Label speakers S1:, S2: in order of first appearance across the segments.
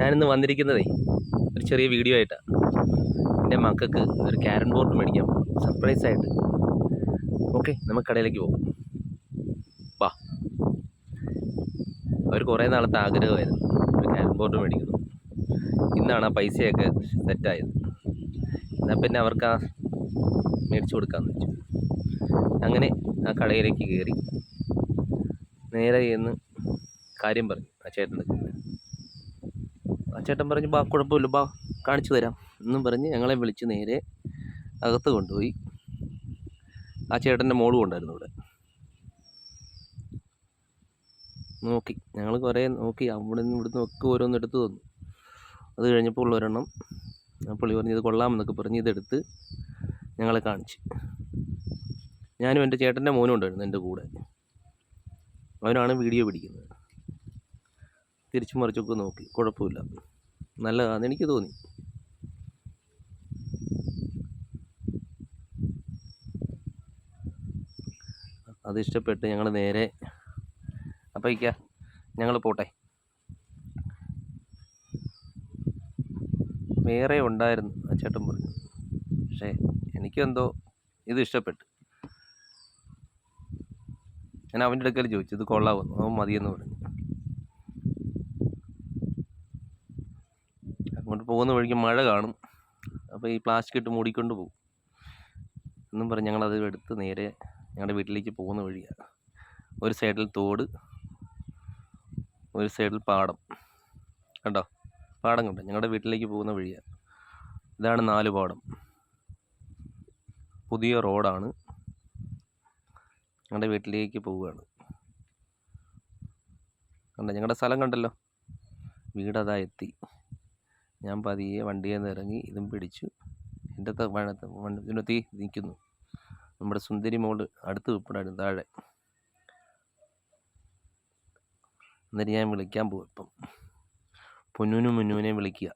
S1: ഞാനിന്ന് വന്നിരിക്കുന്നതേ ഒരു ചെറിയ വീഡിയോ ആയിട്ടാണ് എന്റെ മക്കൾക്ക് ഒരു ക്യാരം ബോർഡ് മേടിക്കാൻ സർപ്രൈസ് ആയിട്ട്. ഓക്കെ നമുക്ക് കടയിലേക്ക് പോകും. വാ. അവർ കുറേ നാളത്തെ ആഗ്രഹമായിരുന്നു ഒരു ക്യാരം ബോർഡ് മേടിക്കുന്നു. ഇന്നാണ് ആ പൈസയൊക്കെ സെറ്റായത്. എന്നാൽ പിന്നെ അവർക്ക് ആ മേടിച്ചു കൊടുക്കാമെന്ന് വെച്ചു. അങ്ങനെ ആ കടയിലേക്ക് കയറി നേരെ ചെന്ന് കാര്യം പറഞ്ഞു ആ ചേട്ടന്റെ ചേട്ടൻ പറഞ്ഞു ബാ കുഴപ്പമില്ല ബാ കാണിച്ചു തരാം. എന്നും പറഞ്ഞ് ഞങ്ങളെ വിളിച്ച് നേരെ അകത്ത് കൊണ്ടുപോയി. ആ ചേട്ടന്റെ മോളും ഉണ്ടായിരുന്നു ഇവിടെ. നോക്കി ഞങ്ങൾ കുറേ നോക്കി അവിടെ നിന്ന് ഇവിടുന്ന് ഒക്കെ ഓരോന്ന് എടുത്ത് തന്നു. അത് കഴിഞ്ഞപ്പോൾ ഒരെണ്ണം പുള്ളി പറഞ്ഞു ഇത് കൊള്ളാമെന്നൊക്കെ പറഞ്ഞ് ഇതെടുത്ത് ഞങ്ങളെ കാണിച്ച്. ഞാനും എന്റെ ചേട്ടന്റെ മോനും ഉണ്ടായിരുന്നു എന്റെ കൂടെ. അവനാണ് വീഡിയോ പിടിക്കുന്നത്. തിരിച്ചു മറിച്ചൊക്കെ നോക്കി കുഴപ്പമില്ല. നല്ലതാണെന്ന് എനിക്ക് തോന്നി. അത് ഇഷ്ടപ്പെട്ട് ഞങ്ങൾ നേരെ അപ്പോൾ ഇക്ക ഞങ്ങൾ പോട്ടെ. വേറെ ഉണ്ടായിരുന്നു ആ ചേട്ടൻ പറഞ്ഞു. പക്ഷേ എനിക്കെന്തോ ഇത് ഇഷ്ടപ്പെട്ടു. ഞാൻ അവന്റെ അടുക്കൽ ചോദിച്ചു ഇത് കൊള്ളാമെന്ന് അവൻ മതിയെന്ന് പറഞ്ഞു. പോകുന്ന വഴിക്ക് മഴ കാണും. അപ്പോൾ ഈ പ്ലാസ്റ്റിക് ഇട്ട് മൂടിക്കൊണ്ട് പോകും. എന്നും പറഞ്ഞ് ഞങ്ങളത് എടുത്ത് നേരെ ഞങ്ങളുടെ വീട്ടിലേക്ക് പോകുന്ന വഴിയാണ് ഒരു സൈഡിൽ തോട് ഒരു സൈഡിൽ പാടം. കണ്ടോ? പാടം കണ്ടോ? ഞങ്ങളുടെ വീട്ടിലേക്ക് പോകുന്ന വഴിയാണ് ഇതാണ് നാല് പാടം. പുതിയ റോഡാണ്. ഞങ്ങളുടെ വീട്ടിലേക്ക് പോവുകയാണ്. കണ്ടോ? ഞങ്ങളുടെ സ്ഥലം കണ്ടല്ലോ? വീടതാ എത്തി. ഞാൻ പതിയെ വണ്ടിയിൽ നിന്ന് ഇറങ്ങി ഇതും പിടിച്ചു. എന്റെ ത- വണ്ടി- നിൽക്കുന്നു. നമ്മുടെ സുന്ദരി മോൾ അടുത്ത് നിൽപ്പുണ്ടായിരുന്നു താഴെ. എന്നിട്ട് ഞാൻ വിളിക്കാൻ പോകും ഇപ്പം. പൊന്നൂനും മുന്നൂനെ വിളിക്കുക.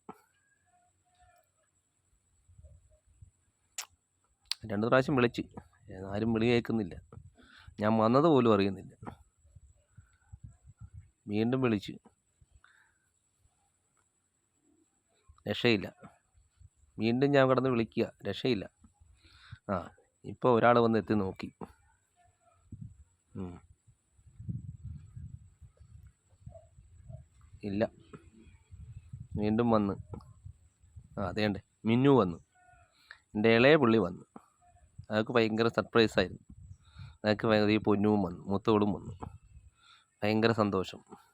S1: രണ്ട് പ്രാവശ്യം വിളിച്ച്. ആരും വിളി കേൾക്കുന്നില്ല. ഞാൻ വന്നത് പോലും അറിയുന്നില്ല. വീണ്ടും വിളിച്ച്. രക്ഷയില്ല. വീണ്ടും ഞാൻ കിടന്ന് വിളിക്കുക. രക്ഷയില്ല. ആ ഇപ്പോൾ ഒരാൾ വന്ന് എത്തി നോക്കി. ഇല്ല. വീണ്ടും വന്ന്. ആ അതേണ്ടേ മിന്നു വന്നു. എന്റെ ഇളയ പുള്ളി വന്നു. അതൊക്കെ ഭയങ്കര സർപ്രൈസ് ആയിരുന്നു. അതൊക്കെ ഭയങ്കര ഈ പൊന്നുവും വന്നു. മുത്തോടും വന്നു. ഭയങ്കര സന്തോഷം.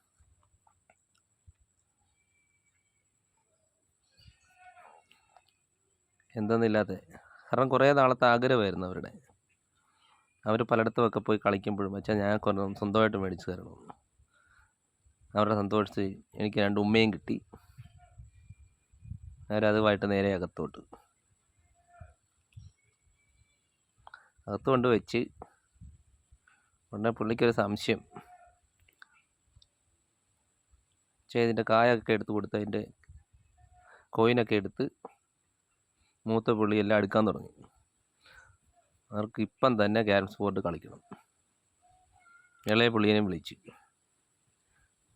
S1: എന്തെന്നില്ലാത്ത കാരണം കുറേ നാളത്തെ ആഗ്രഹമായിരുന്നു അവരുടെ. അവർ പലയിടത്തുമൊക്കെ പോയി കളിക്കുമ്പോഴും വെച്ചാൽ ഞാൻ കുറേ സ്വന്തമായിട്ട് മേടിച്ചു തരണം. അവരുടെ സന്തോഷിച്ച് എനിക്ക് രണ്ട് ഉമ്മയും കിട്ടി. അവരതുമായിട്ട് നേരെ അകത്തോട്ട്. അകത്ത് കൊണ്ട് വെച്ച്. ഉടനെ പുള്ളിക്കൊരു സംശയം. ചെയ്തിന്റെ കായൊക്കെ എടുത്ത് കൊടുത്ത് അതിന്റെ കോയിനൊക്കെ എടുത്ത് മൂത്ത പുള്ളി എല്ലാം എടുക്കാൻ തുടങ്ങി. അവർക്ക് ഇപ്പം തന്നെ ക്യാരംസ് ബോർഡ് കളിക്കണം. ഇളയ പുള്ളിയെ വിളിച്ച്.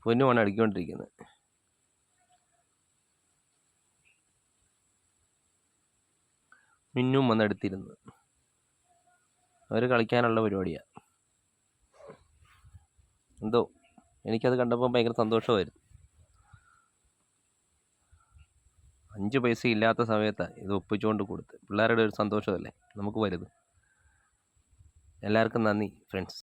S1: പൊന്നുമാണ് അടിക്കൊണ്ടിരിക്കുന്നത് മിന്നും വന്നെടുത്തിരുന്നു അവർ കളിക്കാനുള്ള പരിപാടിയാണ് എന്തോ എനിക്കത് കണ്ടപ്പോൾ ഭയങ്കര സന്തോഷമായിരുന്നു. അഞ്ച് പൈസ ഇല്ലാത്ത സമയത്താണ് ഇത് ഒപ്പിച്ചുകൊണ്ട് കൊടുത്ത്. പിള്ളേരുടെ ഒരു സന്തോഷമല്ലേ? നമുക്ക് വലുത്. എല്ലാവർക്കും നന്ദി ഫ്രണ്ട്സ്.